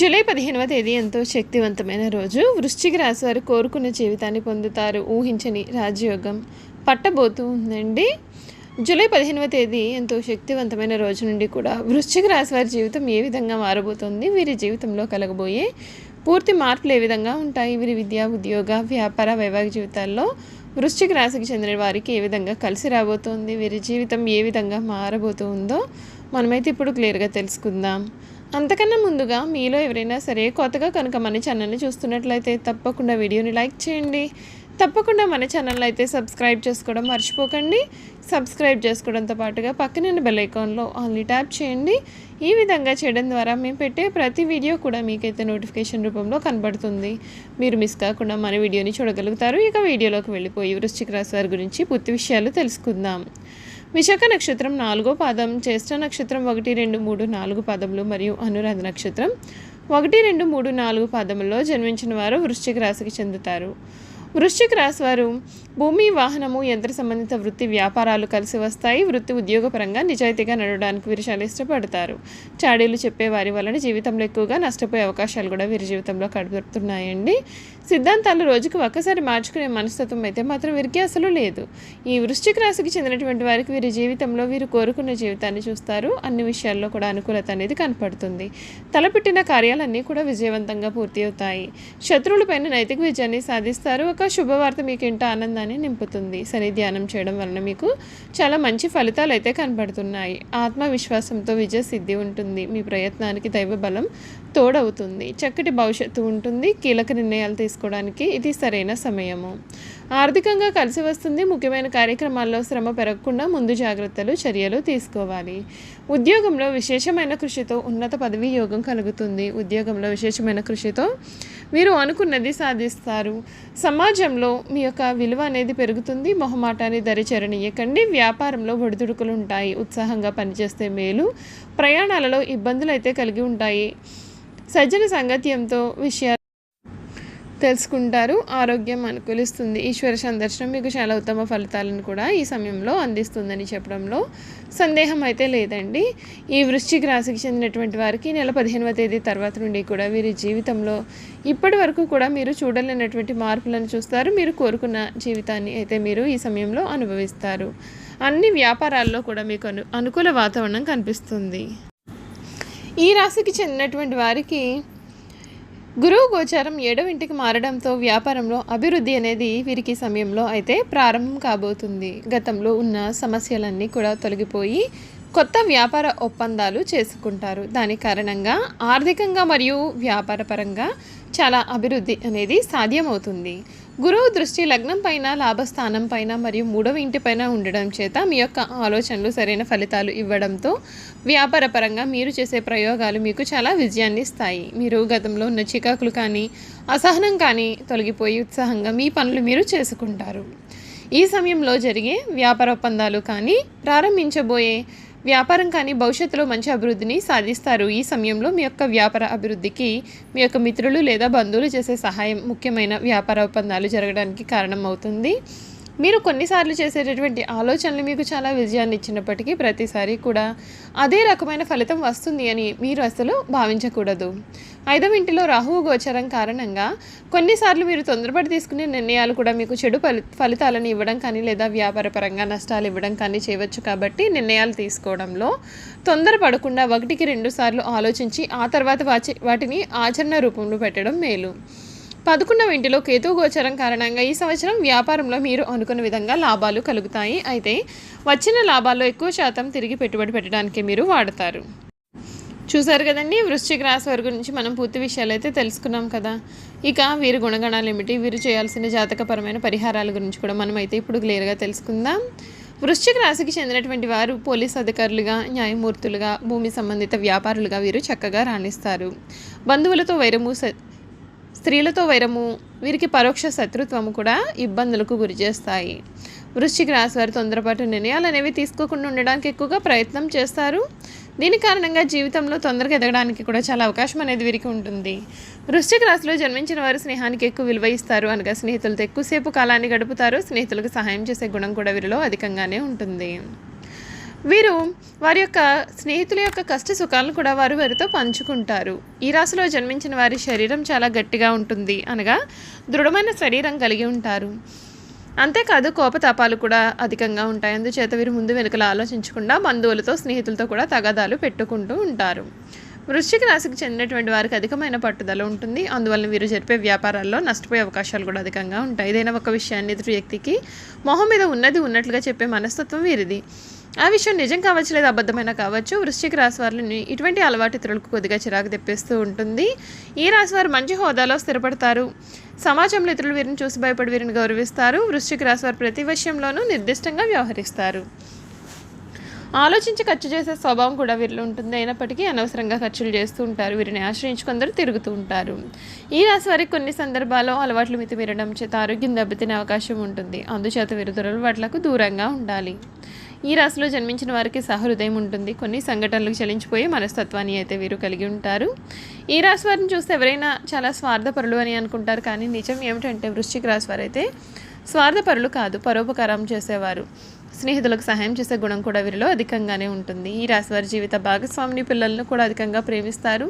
July పదిహేనవ తేదీ ఎంతో శక్తివంతమైన రోజు. వృశ్చిక రాశి వారు కోరుకున్న జీవితాన్ని పొందుతారు. ఊహించని రాజయోగం పట్టబోతూ ఉందండి. జూలై పదిహేనవ తేదీ ఎంతో శక్తివంతమైన రోజు నుండి కూడా వృశ్చిక రాశి వారి జీవితం ఏ విధంగా మారబోతుంది? వీరి జీవితంలో కలగబోయే పూర్తి మార్పులు ఏ విధంగా ఉంటాయి? వీరి విద్య ఉద్యోగ వ్యాపార వైవాహిక జీవితాల్లో వృశ్చిక రాశికి చెందిన వారికి ఏ విధంగా కలిసి రాబోతోంది? వీరి జీవితం ఏ విధంగా మారబోతుందో మనమైతే ఇప్పుడు క్లియర్గా తెలుసుకుందాం. అంతకన్నా ముందుగా మీలో ఎవరైనా సరే కొత్తగా కనుక మన ఛానల్ని చూస్తున్నట్లయితే తప్పకుండా వీడియోని లైక్ చేయండి. తప్పకుండా మన ఛానల్ అయితే సబ్స్క్రైబ్ చేసుకోవడం మర్చిపోకండి. సబ్స్క్రైబ్ చేసుకోవడంతో పాటుగా పక్కన బెల్ ఐకాన్లో ఆన్లీ ట్యాప్ చేయండి. ఈ విధంగా చేయడం ద్వారా మేము పెట్టే ప్రతి వీడియో కూడా మీకైతే నోటిఫికేషన్ రూపంలో కనబడుతుంది. మీరు మిస్ కాకుండా మన వీడియోని చూడగలుగుతారు. ఇక వీడియోలోకి వెళ్ళిపోయి వృశ్చిక రాశి వారి గురించి పూర్తి విషయాలు తెలుసుకుందాం. విశాఖ నక్షత్రం నాలుగో పాదం జ్యేష్ఠ నక్షత్రం ఒకటి రెండు మూడు నాలుగు పాదములు మరియు అనురాధ నక్షత్రం ఒకటి రెండు మూడు నాలుగు పాదముల్లో జన్మించిన వారు వృశ్చిక రాశికి చెందుతారు. వృశ్చిక రాశి వారు భూమి వాహనము యంత్ర సంబంధిత వృత్తి వ్యాపారాలు కలిసి వస్తాయి. వృత్తి ఉద్యోగపరంగా నిజాయితీగా నడవడానికి వీరు చాలా ఇష్టపడతారు. చాడీలు చెప్పే వారి వలన జీవితంలో ఎక్కువగా నష్టపోయే అవకాశాలు కూడా వీరి జీవితంలో కడుపుతున్నాయండి సిద్ధాంతాలు రోజుకు ఒక్కసారి మార్చుకునే మనస్తత్వం అయితే మాత్రం వీరికి అసలు లేదు. ఈ వృశ్చిక రాశికి చెందినటువంటి వారికి వీరి జీవితంలో వీరు కోరుకున్న జీవితాన్ని చూస్తారు. అన్ని విషయాల్లో కూడా అనుకూలత అనేది కనపడుతుంది. తలపెట్టిన కార్యాలన్నీ కూడా విజయవంతంగా పూర్తి అవుతాయి. శత్రువులపైన నైతిక విజయాన్ని సాధిస్తారు. ఒక శుభవార్త మీకు ఇంట ఆనందాన్ని నింపుతుంది. శని ధ్యానం చేయడం వలన మీకు చాలా మంచి ఫలితాలు అయితే కనబడుతున్నాయి. ఆత్మవిశ్వాసంతో విజయ సిద్ధి ఉంటుంది. మీ ప్రయత్నానికి దైవ బలం తోడవుతుంది. చక్కటి భవిష్యత్తు ఉంటుంది. కీలక నిర్ణయాలు తీసుకోవడానికి ఇది సరైన సమయము. ఆర్థికంగా కలిసి వస్తుంది. ముఖ్యమైన కార్యక్రమాల్లో శ్రమ పెరగకుండా ముందు జాగ్రత్తలు చర్యలు తీసుకోవాలి. ఉద్యోగంలో విశేషమైన కృషితో ఉన్నత పదవి యోగం కలుగుతుంది. ఉద్యోగంలో విశేషమైన కృషితో మీరు అనుకున్నది సాధిస్తారు. సమాజంలో మీ యొక్క విలువ అనేది పెరుగుతుంది. మొహమాటాన్ని దరిచేరనీయకండి. వ్యాపారంలో ఒడిదుడుకులు ఉంటాయి ఉత్సాహంగా పనిచేస్తే మేలు. ప్రయాణాలలో ఇబ్బందులు అయితే కలిగి ఉంటాయి. సజ్జన సంగత్యంతో విషయాలు తెలుసుకుంటారు. ఆరోగ్యం అనుకూలిస్తుంది. ఈశ్వర సందర్శనం మీకు చాలా ఉత్తమ ఫలితాలను కూడా ఈ సమయంలో అందిస్తుందని చెప్పడంలో సందేహం అయితే లేదండి. ఈ వృశ్చిక రాశికి చెందినటువంటి వారికి నెల పదిహేనవ తేదీ తర్వాత నుండి కూడా వీరి జీవితంలో ఇప్పటి వరకు కూడా మీరు చూడలేనటువంటి మార్పులను చూస్తారు. మీరు కోరుకున్న జీవితాన్ని అయితే మీరు ఈ సమయంలో అనుభవిస్తారు. అన్ని వ్యాపారాల్లో కూడా మీకు అను అనుకూల వాతావరణం కనిపిస్తుంది. ఈ రాశికి చెందినటువంటి వారికి గురువు గోచారం ఏడవ ఇంటికి మారడంతో వ్యాపారంలో అభివృద్ధి అనేది వీరికి సమయంలో అయితే ప్రారంభం కాబోతుంది. గతంలో ఉన్న సమస్యలన్నీ కూడా తొలగిపోయి కొత్త వ్యాపార ఒప్పందాలు చేసుకుంటారు. దాని కారణంగా ఆర్థికంగా మరియు వ్యాపారపరంగా చాలా అభివృద్ధి అనేది సాధ్యమవుతుంది. గురువు దృష్టి లగ్నం పైన లాభస్థానం పైన మరియు మూడవ ఇంటి పైన ఉండడం చేత మీ యొక్క ఆలోచనలు సరైన ఫలితాలు ఇవ్వడంతో వ్యాపారపరంగా మీరు చేసే ప్రయోగాలు మీకు చాలా విజయాన్ని ఇస్తాయి. మీరు గతంలో ఉన్న చికాకులు కానీ అసహనం కానీ తొలగిపోయి ఉత్సాహంగా మీ పనులు మీరు చేసుకుంటారు. ఈ సమయంలో జరిగే వ్యాపార ఒప్పందాలు కానీ ప్రారంభించబోయే వ్యాపారం కానీ భవిష్యత్తులో మంచి అభివృద్ధిని సాధిస్తారు. ఈ సమయంలో మీ యొక్క వ్యాపార అభివృద్ధికి మీ యొక్క మిత్రులు లేదా బంధువులు చేసే సహాయం ముఖ్యమైన వ్యాపార ఒప్పందాలు జరగడానికి కారణమవుతుంది. మీరు కొన్నిసార్లు చేసేటటువంటి ఆలోచనలు మీకు చాలా విజయాన్ని ఇచ్చినప్పటికీ ప్రతిసారి కూడా అదే రకమైన ఫలితం వస్తుంది అని మీరు అసలు భావించకూడదు. ఐదవ ఇంటిలో రాహువు గోచరం కారణంగా కొన్నిసార్లు మీరు తొందరపడి తీసుకునే నిర్ణయాలు కూడా మీకు చెడు ఫలితాలను ఇవ్వడం కానీ లేదా వ్యాపారపరంగా నష్టాలు ఇవ్వడం కానీ చేయవచ్చు కాబట్టి నిర్ణయాలు తీసుకోవడంలో తొందరపడకుండా ఒకటికి రెండు సార్లు ఆలోచించి ఆ తర్వాత వాచి వాటిని ఆచరణ రూపంలో పెట్టడం మేలు. పదకొండవ ఇంటిలో కేతు గోచరం కారణంగా ఈ సంవత్సరం వ్యాపారంలో మీరు అనుకున్న విధంగా లాభాలు కలుగుతాయి. అయితే వచ్చిన లాభాల్లో ఎక్కువ శాతం తిరిగి పెట్టుబడి పెట్టడానికి మీరు వాడతారు. చూసారు కదండి వృశ్చిక రాశి వారి గురించి మనం పూర్తి విషయాలు అయితే తెలుసుకున్నాం కదా. ఇక వీరి గుణగణాలు ఏమిటి? వీరు చేయాల్సిన జాతకపరమైన పరిహారాల గురించి కూడా మనం అయితే ఇప్పుడు క్లియర్గా తెలుసుకుందాం. వృశ్చిక రాశికి చెందినటువంటి వారు పోలీస్ అధికారులుగా న్యాయమూర్తులుగా భూమి సంబంధిత వ్యాపారులుగా వీరు చక్కగా రాణిస్తారు. బంధువులతో వైరము స్త్రీలతో వైరము వీరికి పరోక్ష శత్రుత్వము కూడా ఇబ్బందులకు గురి చేస్తాయి. వృశ్చిక రాశి వారు తొందరపాటు నిర్ణయాలు అనేవి తీసుకోకుండా ఉండడానికి ఎక్కువగా ప్రయత్నం చేస్తారు. దీని కారణంగా జీవితంలో తొందరగా ఎదగడానికి కూడా చాలా అవకాశం అనేది వీరికి ఉంటుంది. వృశ్చిక రాశిలో జన్మించిన వారు స్నేహానికి ఎక్కువ విలువ ఇస్తారు. అనగా స్నేహితులతో ఎక్కువసేపు కాలాన్ని గడుపుతారు. స్నేహితులకు సహాయం చేసే గుణం కూడా వీరిలో అధికంగానే ఉంటుంది. వీరు వారి యొక్క స్నేహితుల యొక్క కష్ట సుఖాలను కూడా వారు వారితో పంచుకుంటారు. ఈ రాశిలో జన్మించిన వారి శరీరం చాలా గట్టిగా ఉంటుంది అనగా దృఢమైన శరీరం కలిగి ఉంటారు. అంతేకాదు కోపతాపాలు కూడా అధికంగా ఉంటాయి. అందుచేత వీరు ముందు వెనుకలు ఆలోచించకుండా బంధువులతో స్నేహితులతో కూడా తగాదాలు పెట్టుకుంటూ ఉంటారు. వృశ్చిక రాశికి చెందినటువంటి వారికి అధికమైన పట్టుదల ఉంటుంది. అందువల్ల వీరు జరిపే వ్యాపారాల్లో నష్టపోయే అవకాశాలు కూడా అధికంగా ఉంటాయి. ఏదైనా ఒక విషయాన్ని ఎదుటి వ్యక్తికి మొహం మీద ఉన్నది ఉన్నట్లుగా చెప్పే మనస్తత్వం వీరిది. ఆ విషయం నిజం కావచ్చు లేదా అబద్ధమైన కావచ్చు వృశ్చిక రాశి వారిని ఇటువంటి అలవాటు ఇతరులకు కొద్దిగా చిరాకు తెప్పిస్తూ ఉంటుంది. ఈ రాశి వారు మంచి హోదాలో స్థిరపడతారు. సమాజంలో ఇతరులు వీరిని చూసి భయపడి వీరిని గౌరవిస్తారు. వృశ్చిక రాశి వారు ప్రతి విషయంలోనూ నిర్దిష్టంగా వ్యవహరిస్తారు. ఆలోచించి ఖర్చు చేసే స్వభావం కూడా వీరిలో ఉంటుంది. అయినప్పటికీ అనవసరంగా ఖర్చులు చేస్తూ ఉంటారు. వీరిని ఆశ్రయించుకుందరూ తిరుగుతూ ఉంటారు. ఈ రాశి వారికి కొన్ని సందర్భాల్లో అలవాట్లు మితిమీరడం చేత ఆరోగ్యం దెబ్బతినే అవకాశం ఉంటుంది. అందుచేత వీరు దురలవాట్లకు దూరంగా ఉండాలి. ఈ రాశిలో జన్మించిన వారికి సహృదయం ఉంటుంది. కొన్ని సంఘటనలకు చలించిపోయి మనస్తత్వాన్ని అయితే వీరు కలిగి ఉంటారు. ఈ రాశి వారిని చూస్తే ఎవరైనా చాలా స్వార్థపరులు అని అనుకుంటారు. కానీ నిజం ఏమిటంటే వృశ్చిక రాశి వారైతే స్వార్థపరులు కాదు పరోపకారం చేసేవారు. స్నేహితులకు సహాయం చేసే గుణం కూడా వీరిలో అధికంగానే ఉంటుంది. ఈ రాశివారి జీవిత భాగస్వామిని పిల్లలను కూడా అధికంగా ప్రేమిస్తారు.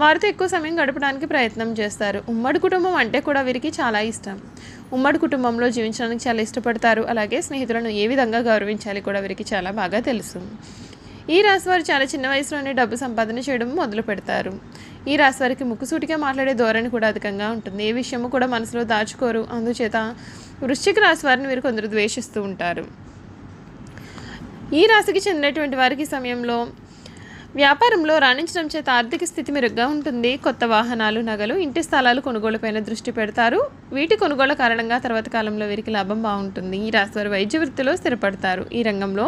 వారితో ఎక్కువ సమయం గడపడానికి ప్రయత్నం చేస్తారు. ఉమ్మడి కుటుంబం అంటే కూడా వీరికి చాలా ఇష్టం. ఉమ్మడి కుటుంబంలో జీవించడానికి చాలా ఇష్టపడతారు. అలాగే స్నేహితులను ఏ విధంగా గౌరవించాలి కూడా వీరికి చాలా బాగా తెలుసు. ఈ రాశి వారు చాలా చిన్న వయసులోనే డబ్బు సంపాదన చేయడం మొదలు పెడతారు. ఈ రాశి వారికి ముక్కుసూటిగా మాట్లాడే ధోరణి కూడా అధికంగా ఉంటుంది. ఏ విషయము కూడా మనసులో దాచుకోరు. అందుచేత వృశ్చిక రాశి వారిని వీరు కొందరు ద్వేషిస్తూ ఉంటారు. ఈ రాశికి చెందినటువంటి వారికి సమయంలో వ్యాపారంలో రాణించడం చేత ఆర్థిక స్థితి మెరుగ్గా ఉంటుంది. కొత్త వాహనాలు నగలు ఇంటి స్థలాలు కొనుగోలుపైన దృష్టి పెడతారు. వీటి కొనుగోలు కారణంగా తర్వాత కాలంలో వీరికి లాభం బాగుంటుంది. ఈ రాశి వారు వైద్య వృత్తిలో స్థిరపడతారు. ఈ రంగంలో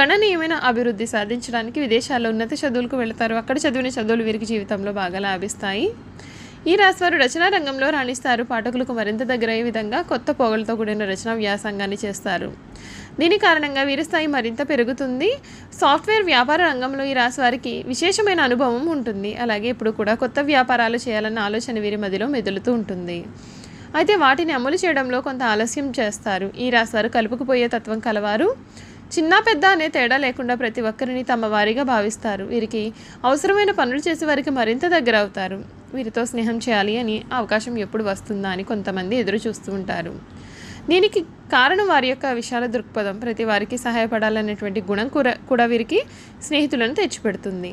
గణనీయమైన అభివృద్ధి సాధించడానికి విదేశాల్లో ఉన్నత చదువులకు వెళతారు. అక్కడ చదివిన చదువులు వీరికి జీవితంలో బాగా లాభిస్తాయి. ఈ రాశివారు రచనా రంగంలో రాణిస్తారు. పాఠకులకు మరింత దగ్గరయ్యే విధంగా కొత్త పోగలతో కూడిన రచనా వ్యాసంగాన్ని చేస్తారు. దీని కారణంగా వీరి స్థాయి మరింత పెరుగుతుంది. సాఫ్ట్వేర్ వ్యాపార రంగంలో ఈ రాశి వారికి విశేషమైన అనుభవం ఉంటుంది. అలాగే ఇప్పుడు కూడా కొత్త వ్యాపారాలు చేయాలన్న ఆలోచన వీరి మదిలో మెదులుతూ ఉంటుంది. అయితే వాటిని అమలు చేయడంలో కొంత ఆలస్యం చేస్తారు. ఈ రాశివారు కలుపుకుపోయే తత్వం కలవారు. చిన్న పెద్ద అనే తేడా లేకుండా ప్రతి ఒక్కరిని తమ వారిగా భావిస్తారు. వీరికి అవసరమైన పనులు చేసే వారికి మరింత దగ్గర అవుతారు. వీరితో స్నేహం చేయాలి అని అవకాశం ఎప్పుడు వస్తుందా అని కొంతమంది ఎదురు చూస్తూ ఉంటారు. దీనికి కారణం వారి యొక్క విశాల దృక్పథం. ప్రతి వారికి సహాయపడాలనేటువంటి గుణం కూడా కూడా వీరికి స్నేహితులను తెచ్చిపెడుతుంది.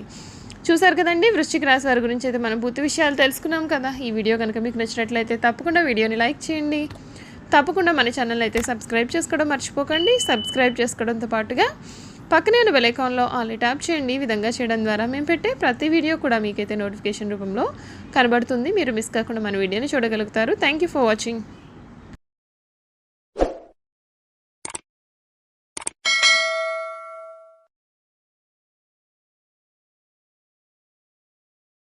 చూసారు కదండి వృశ్చిక రాశి వారి గురించి అయితే మనం పూర్తి విషయాలు తెలుసుకున్నాం కదా. ఈ వీడియో కనుక మీకు నచ్చినట్లయితే తప్పకుండా వీడియోని లైక్ చేయండి. తప్పకుండా మన ఛానల్ అయితే సబ్స్క్రైబ్ చేసుకోవడం మర్చిపోకండి. సబ్స్క్రైబ్ చేసుకోవడంతో పాటుగా పక్కనే ఉన్న బెలైకాన్లో ఆల్రెడీ ట్యాప్ చేయండి. ఈ విధంగా చేయడం ద్వారా మేము పెట్టే ప్రతి వీడియో కూడా మీకైతే నోటిఫికేషన్ రూపంలో కనబడుతుంది. మీరు మిస్ కాకుండా మన వీడియోని చూడగలుగుతారు. Thank you for watching.